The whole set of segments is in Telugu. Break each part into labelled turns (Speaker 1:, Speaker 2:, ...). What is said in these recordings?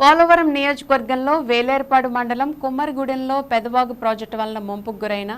Speaker 1: పోలవరం నియోజకవర్గంలో వేలేర్పాడు మండలం కుమ్మరిగూడెంలో పెదవాగు ప్రాజెక్టు వలన ముంపుకు గురైన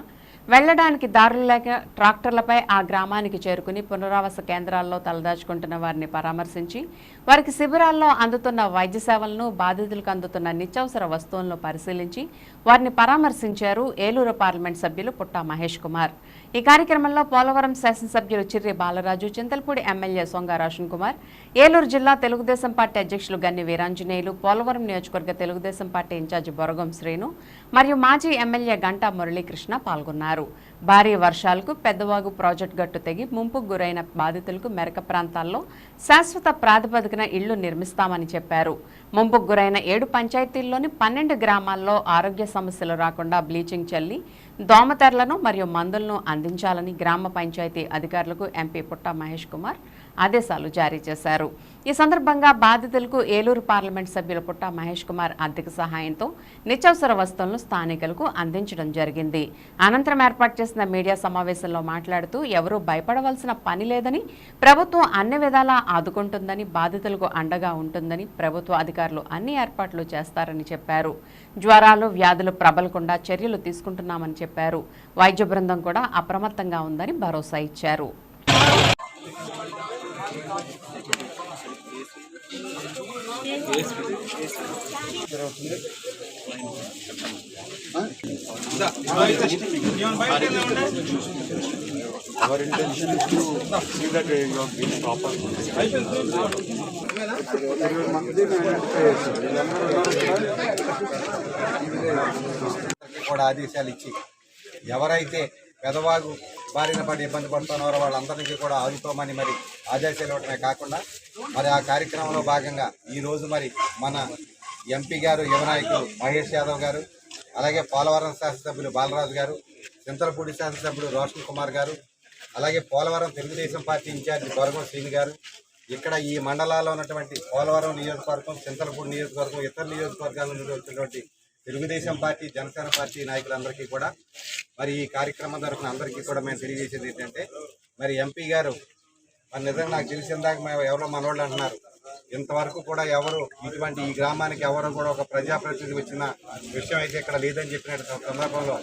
Speaker 1: వెళ్ళడానికి దారులు లేక ట్రాక్టర్లపై ఆ గ్రామానికి చేరుకుని పునరావాస కేంద్రాల్లో తలదాచుకుంటున్న వారిని పరామర్శించి వారికి శిబిరాల్లో అందుతున్న వైద్య సేవలను బాధితులకు అందుతున్న నిత్యావసర వస్తువులను పరిశీలించి వారిని పరామర్శించారు ఏలూరు పార్లమెంట్ సభ్యులు పుట్టా మహేష్ కుమార్. ఈ కార్యక్రమంలో పోలవరం శాసనసభ్యులు చిర్రి బాలరాజు చింతలపూడి ఎమ్మెల్యే సొంగ రోషన్ కుమార్ ఏలూరు జిల్లా తెలుగుదేశం పార్టీ అధ్యక్షులు గన్ని వీరాంజనేయులు పోలవరం నియోజకవర్గ Telugudesam party in charge Boragam Srinu మరియు మాజీ ఎమ్మెల్యే గంటా మురళీకృష్ణ పాల్గొన్నారు. Bolsonaro. భారీ వర్షాలకు పెద్దవాగు ప్రాజెక్టు గట్టు తెగి ముంపుకు గురైన బాధితులకు మెరక ప్రాంతాల్లో శాశ్వత ప్రాతిపదికన ఇళ్ళు నిర్మిస్తామని చెప్పారు. ముంపుకు గురైన ఏడు పంచాయతీల్లోని పన్నెండు గ్రామాల్లో ఆరోగ్య సమస్యలు రాకుండా బ్లీచింగ్ చల్లి దోమతెరలను మరియు మందులను అందించాలని గ్రామ పంచాయతీ అధికారులకు ఎంపీ పుట్ట మహేష్ కుమార్ ఆదేశాలు జారీ చేశారు. ఈ సందర్భంగా బాధితులకు ఏలూరు పార్లమెంట్ సభ్యుల పుట్ట మహేష్ కుమార్ ఆర్థిక సహాయంతో నిత్యావసర వస్తువులను స్థానికులకు అందించడం జరిగింది. అనంతరం ఏర్పాటు చేసిన మీడియా సమావేశంలో మాట్లాడుతూ ఎవరూ భయపడవలసిన పని లేదని ప్రభుత్వం అన్ని విధాలా ఆదుకుంటుందని బాధితులకు అండగా ఉంటుందని ప్రభుత్వ అధికారులు అన్ని ఏర్పాట్లు చేస్తారని చెప్పారు. జ్వరాలు వ్యాధులు ప్రబలకుండా చర్యలు తీసుకుంటున్నామని చెప్పారు. వైద్య బృందం కూడా అప్రమత్తంగా ఉందని భరోసా ఇచ్చారు.
Speaker 2: Our intention is to see that uh, you have been proper.
Speaker 3: కూడా ఆదేశాలు ఇచ్చి ఎవరైతే పెదవాగు బారిన పడి ఇబ్బంది పడుతున్నారో వాళ్ళందరికీ కూడా ఆదుకోమని మరి ఆదేశాలు ఇవ్వటమే కాకుండా మరి ఆ కార్యక్రమంలో భాగంగా ఈ రోజు మరి మన ఎంపీ గారు యువనాయకులు మహేష్ యాదవ్ గారు అలాగే పోలవరం శాసనసభ్యులు బాలరాజు గారు చింతలపూడి శాసనసభ్యుడు రోషన్ కుమార్ గారు అలాగే Polavaram Telugudesam party in charge Boragam Srini గారు. ఇక్కడ ఈ మండలాల్లో ఉన్నటువంటి పోలవరం నియోజకవర్గం చింతలపూడి నియోజకవర్గం ఇతర నియోజకవర్గాల నుండి వచ్చినటువంటి తెలుగుదేశం పార్టీ జనసేన పార్టీ నాయకులందరికీ కూడా మరి ఈ కార్యక్రమం తరఫున అందరికీ కూడా మేము తెలియజేసేది ఏంటంటే మరి ఎంపీ గారు మరి నిజంగా నాకు తెలిసిన దాకా మేము ఎవరో మనోళ్ళు అంటున్నారు ఇంతవరకు కూడా ఎవరు ఇటువంటి ఈ గ్రామానికి ఎవరు కూడా ఒక ప్రజాప్రతినిధి వచ్చిన విషయం అయితే ఇక్కడ లేదని చెప్పినట్టు సందర్భంలో